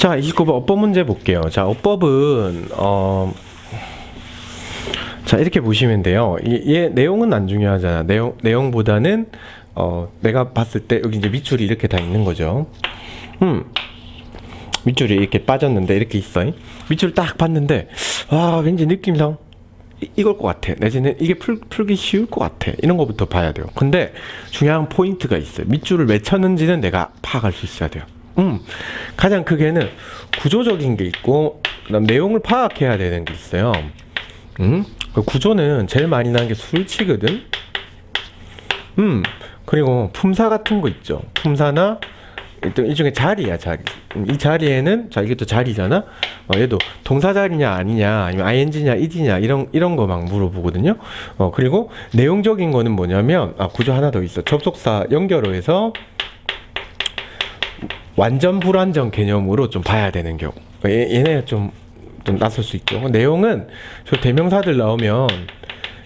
자, 29번 어법 문제 볼게요. 자, 어법은 어 자, 이렇게 보시면 돼요. 이, 얘 내용은 안 중요하잖아. 내용 내용보다는 어 내가 봤을 때 여기 이제 밑줄이 이렇게 다 있는 거죠. 음. 밑줄이 이렇게 빠졌는데 이렇게 있어. 밑줄 딱 봤는데 와, 왠지 느낌상 이, 이걸 것 같아. 내지는 이게 풀, 풀기 쉬울 것 같아. 이런 거부터 봐야 돼요. 근데 중요한 포인트가 있어요. 밑줄을 왜 쳤는지는 내가 파악할 수 있어야 돼요. 음, 가장 크게는 구조적인 게 있고, 그다음 내용을 파악해야 되는 게 있어요. 음, 그 구조는 제일 많이 나는 게 술치거든. 음, 그리고 품사 같은 거 있죠. 품사나 일단 일종의 자리야 자리. 음, 이 자리에는 자 이게 또 자리잖아. 어, 얘도 동사 자리냐 아니냐 아니면 ing냐 id냐 이런 이런 거 막 물어보거든요. 어 그리고 내용적인 거는 뭐냐면 아 구조 하나 더 있어. 접속사 연결어에서 완전 불완전 개념으로 좀 봐야 되는 경우. 얘, 얘네 좀, 좀 낯설 수 있죠. 내용은 저 대명사들 나오면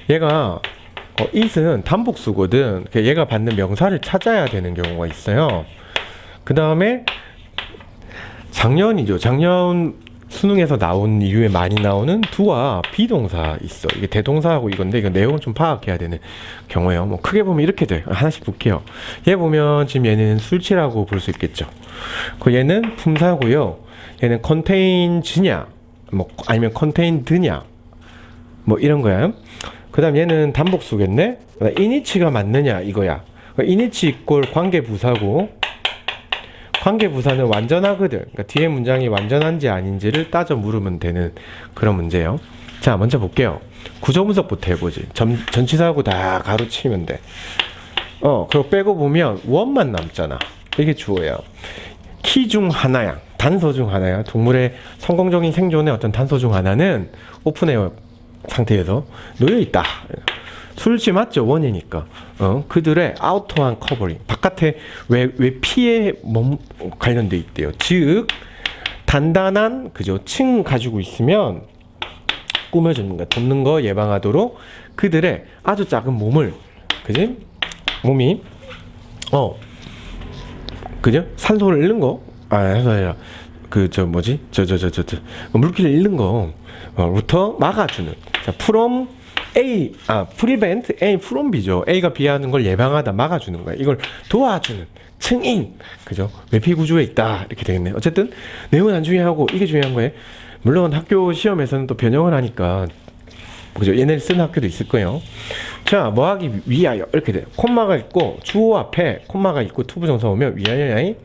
얘가 어, it은 단복수거든. 그 얘가 받는 명사를 찾아야 되는 경우가 있어요. 그 다음에 작년이죠. 작년 수능에서 나온 이후에 많이 나오는 두와 비동사 있어. 이게 대동사하고 이건데 이거 내용을 좀 파악해야 되는 경우예요. 뭐 크게 보면 이렇게 돼. 하나씩 볼게요. 얘 보면 지금 얘는 술치라고 볼 수 있겠죠. 그 얘는 품사고요. 얘는 컨테인즈냐, 뭐 아니면 컨테인드냐, 뭐 이런 거야. 그다음 얘는 단복수겠네. 이니치가 맞느냐 이거야. 이니치 이꼴 관계 부사고 관계 부사는 완전하거든. 그러니까 뒤에 문장이 완전한지 아닌지를 따져 물으면 되는 그런 문제예요. 자, 먼저 볼게요. 구조 분석부터 해보지. 전, 전치사하고 다 가로치면 돼. 어, 그리고 빼고 보면 원만 남잖아. 이게 주어예요. 키 중 하나야. 단서 중 하나야. 동물의 성공적인 생존의 어떤 단서 중 하나는 오픈에어 상태에서 놓여 있다. 술지 맞죠? 원이니까. 어? 그들의 아우터한 커버링. 바깥에 왜 왜 피에 몸 관련돼 있대요. 즉 단단한 그죠 층 가지고 있으면 꾸며주는 거 돕는 거 예방하도록 그들의 아주 작은 몸을 그지? 몸이 어 그죠? 산소를 잃는 거아 아니라 그저 뭐지? 저 저 저 저저 물기를 잃는 거부터 막아주는. 자 프롬 A 아 프리벤트 A 프롬 B죠. A가 B하는 걸 예방하다 막아주는 거야 이걸 도와주는 승인. 그죠? 외피 구조에 있다 이렇게 되겠네 어쨌든 내용은 안 중요하고 이게 중요한 거예요. 물론 학교 시험에서는 또 변형을 하니까 그죠? 얘네를 쓰는 학교도 있을 거예요. 자 뭐 하기 위하여? 이렇게 돼요. 콤마가 있고 주어 앞에 콤마가 있고 투부정사 오면 위하여야이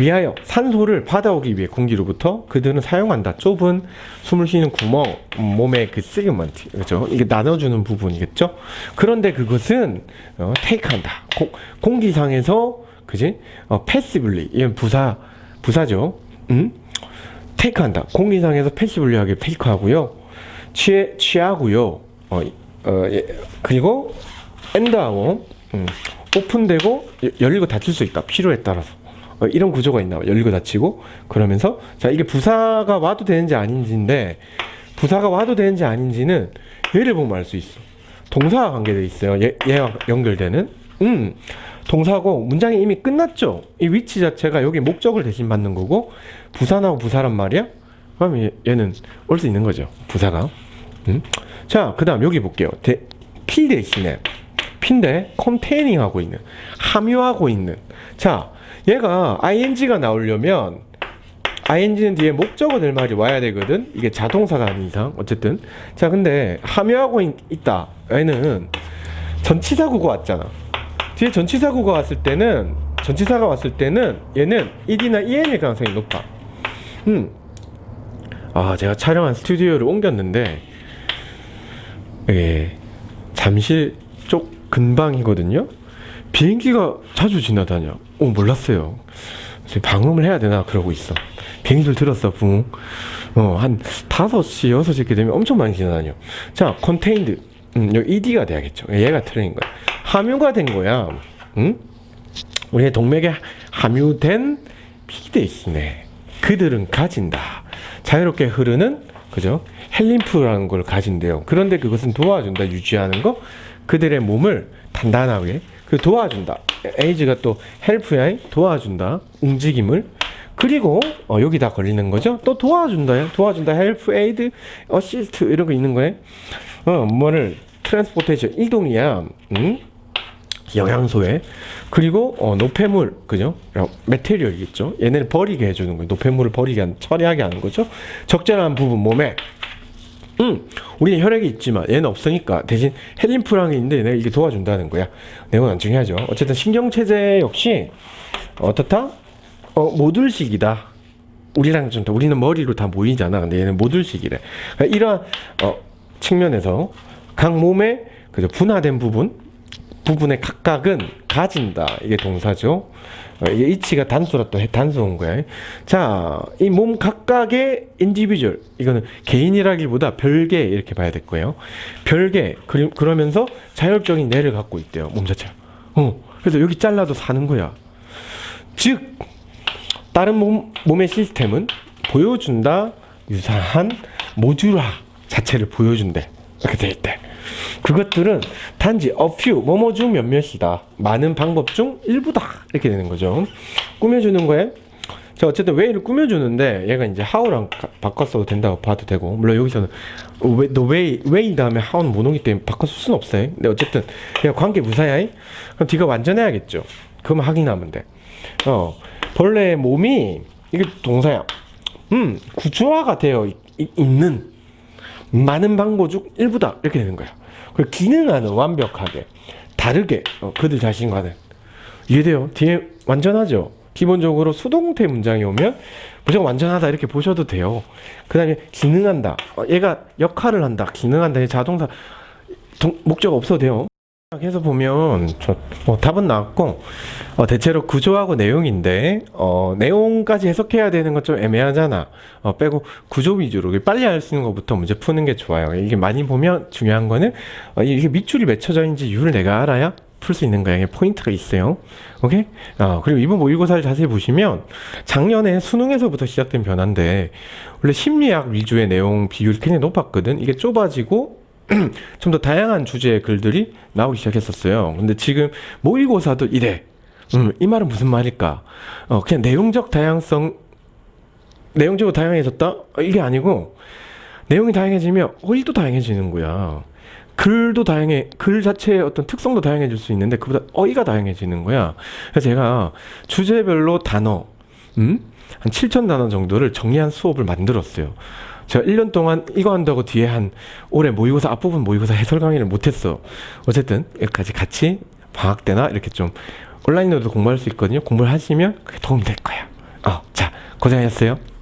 위하여 산소를 받아오기 위해 공기로부터 그들은 사용한다. 좁은 숨을 쉬는 구멍, 음, 몸의 그 세그먼트, 그죠? 이게 나눠주는 부분이겠죠? 그런데 그것은 어, 테이크한다. 고- 공기상에서 그지? 어, 패시블리 이건 부사 부사죠. 음? 테이크한다. 공기상에서 패시블리하게 테이크하고요. 취해 취하고요. 어, 이- 어 예, 그리고 엔드하고 음, 오픈되고 여- 열리고 닫힐 수 있다. 필요에 따라서. 어, 이런 구조가 있나 봐. 열리고 닫히고 그러면서 자 이게 부사가 와도 되는지 아닌지인데 부사가 와도 되는지 아닌지는 얘를 보면 알 수 있어. 동사와 관계돼 있어요. 얘, 얘와 연결되는. 음. 동사고 문장이 이미 끝났죠. 이 위치 자체가 여기 목적을 대신 받는 거고 부사나고 부사란 말이야. 그럼 얘, 얘는 올 수 있는 거죠. 부사가. 음. 자, 그다음 여기 볼게요. 대, P 대신에 P인데 컨테이닝 하고 있는 함유하고 있는 자 얘가 ing가 나오려면 ing는 뒤에 목적어 될 말이 와야 되거든. 이게 자동사가 아닌 이상. 어쨌든. 자 근데 함유하고 있, 있다. 얘는 전치사 구가 왔잖아. 뒤에 전치사 구가 왔을 때는 전치사가 왔을 때는 얘는 ed나 en일 가능성이 높아. 음 아 제가 촬영한 스튜디오를 옮겼는데 예 잠실 쪽 근방이거든요. 비행기가 자주 지나다녀. 오 몰랐어요. 방음을 해야 되나 그러고 있어. 비행기를 들었어 붕. 어한 5시 6시 이렇게 되면 엄청 많이 지나다녀. 자 컨테인드. 음 여기 ED가 돼야겠죠. 얘가 틀린 거야. 함유가 된 거야. 응? 우리의 동맥에 함유된 피데이스네. 그들은 가진다. 자유롭게 흐르는 그죠? 헬림프라는 걸 가진대요. 그런데 그것은 도와준다. 유지하는 거. 그들의 몸을 단단하게 그 도와준다. 에이즈가 또 헬프야 도와준다. 움직임을 그리고 어, 여기 다 걸리는 거죠. 또 도와준다요. 도와준다. help, aid, assist 이런 거 있는 거예요. 어, 뭐를 트랜스포테이션 이동이야. 음? 영양소에 그리고 어, 노폐물 그죠? 메테리얼이겠죠. 얘네를 버리게 해주는 거예요. 노폐물을 버리게 한, 처리하게 하는 거죠. 적절한 부분 몸에 음, 우리는 혈액이 있지만 얘는 없으니까 대신 헬림프랑이 있는데 얘네가 이게 도와준다는 거야. 내용은 안 중요하죠. 어쨌든 신경체제 역시 어떻다? 어, 모듈식이다. 우리랑 좀 더, 우리는 머리로 다 모이잖아. 근데 얘는 모듈식이래. 그러니까 이러한 어, 측면에서 각 몸의 그죠 분화된 부분 부분의 각각은 가진다. 이게 동사죠. 어, 이게 이치가 단수라 또 해- 단수인 거야. 자, 이 몸 각각의 인디비주얼 이거는 개인이라기보다 별개 이렇게 봐야 될 거예요. 별개 그러면서 자율적인 뇌를 갖고 있대요. 몸 자체가. 어, 그래서 여기 잘라도 사는 거야. 즉 다른 몸, 몸의 시스템은 보여준다 유사한 모듈화 자체를 보여준대 이렇게 돼 있대 그것들은 단지 a few 뭐뭐 중 몇몇이다. 많은 방법 중 일부다. 이렇게 되는 거죠. 꾸며주는 거에 자 어쨌든 way를 꾸며주는데 얘가 이제 가- 바꿨어도 된다고 봐도 되고. 물론 여기서는 way, the way, way 다음에 how는 못 오기 때문에 쓸 수는 없어요 근데 어쨌든 그냥 관계 무사야 그럼 뒤가 완전해야겠죠. 그러면 확인하면 돼. 어, 벌레의 몸이 이게 동사야. 음, 구조화가 되어 있, 있- 있는 많은 방법 중 일부다 이렇게 되는 거야. 그 기능하는 완벽하게 다르게 어, 그들 자신과는 이해돼요. 뒤에 완전하죠. 기본적으로 수동태 문장이 오면 무조건 완전하다 이렇게 보셔도 돼요. 그 다음에 기능한다. 어, 얘가 역할을 한다. 기능한다. 얘 자동사 동- 목적 없어도 돼요. 해서 보면 저 어, 답은 나왔고 어, 대체로 구조하고 내용인데 어, 내용까지 해석해야 되는 건 좀 애매하잖아. 어, 빼고 구조 위주로 빨리 알 수 있는 것부터 문제 푸는 게 좋아요. 이게 많이 보면 중요한 거는 어, 이게 밑줄이 맺혀져 있는지 이유를 내가 알아야 풀 수 있는 거야. 이게 포인트가 있어요. 오케이? 어, 그리고 이번 모의고사를 자세히 보시면 작년에 수능에서부터 시작된 변화인데 원래 심리학 위주의 내용 비율이 굉장히 높았거든. 이게 좁아지고 좀 더 다양한 주제의 글들이 나오기 시작했었어요. 근데 지금 모의고사도 이래. 음, 이 말은 무슨 말일까? 어, 그냥 내용적 다양성, 내용적으로 다양해졌다? 어, 이게 아니고, 내용이 다양해지면 어휘도 다양해지는 거야. 글도 다양해, 글 자체의 어떤 특성도 다양해질 수 있는데, 그보다 어휘가 다양해지는 거야. 그래서 제가 주제별로 단어, 음? 한 7천 단어 정도를 정리한 수업을 만들었어요. 제가 1년 동안 이거 한다고 뒤에 한 올해 모의고사 앞부분 모의고사 해설 강의를 못했어. 어쨌든 여기까지 같이 방학 때나 이렇게 좀 온라인으로도 공부할 수 있거든요. 공부를 하시면 그게 도움이 될 거야. 어, 자 고생하셨어요.